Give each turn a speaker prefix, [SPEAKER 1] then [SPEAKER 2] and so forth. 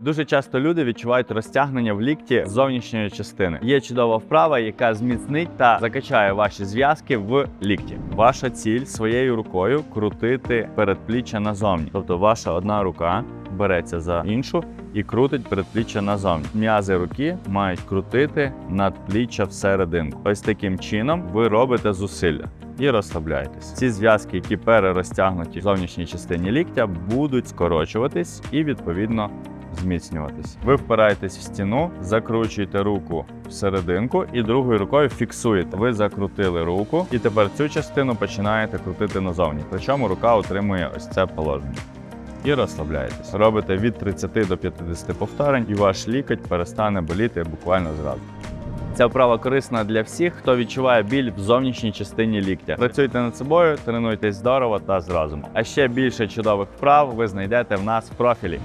[SPEAKER 1] Дуже часто люди відчувають розтягнення в лікті зовнішньої частини. Є чудова вправа, яка зміцнить та закачає ваші зв'язки в лікті. Ваша ціль своєю рукою крутити передпліччя назовні. Тобто ваша одна рука береться за іншу і крутить передпліччя назовні. М'язи руки мають крутити надпліччя всерединку. Ось таким чином ви робите зусилля. І розслабляєтесь. Ці зв'язки, які перерозтягнуті в зовнішній частині ліктя, будуть скорочуватись і відповідно зміцнюватись. Ви впираєтесь в стіну, закручуєте руку всерединку і другою рукою фіксуєте. Ви закрутили руку, і тепер цю частину починаєте крутити назовні. Причому рука отримує ось це положення. І розслабляєтесь. Робите від 30 до 50 повторень, і ваш лікоть перестане боліти буквально зразу. Ця вправа корисна для всіх, хто відчуває біль в зовнішній частині ліктя. Працюйте над собою, тренуйтесь здорово та з розумом. А ще більше чудових вправ ви знайдете в нас в профілі.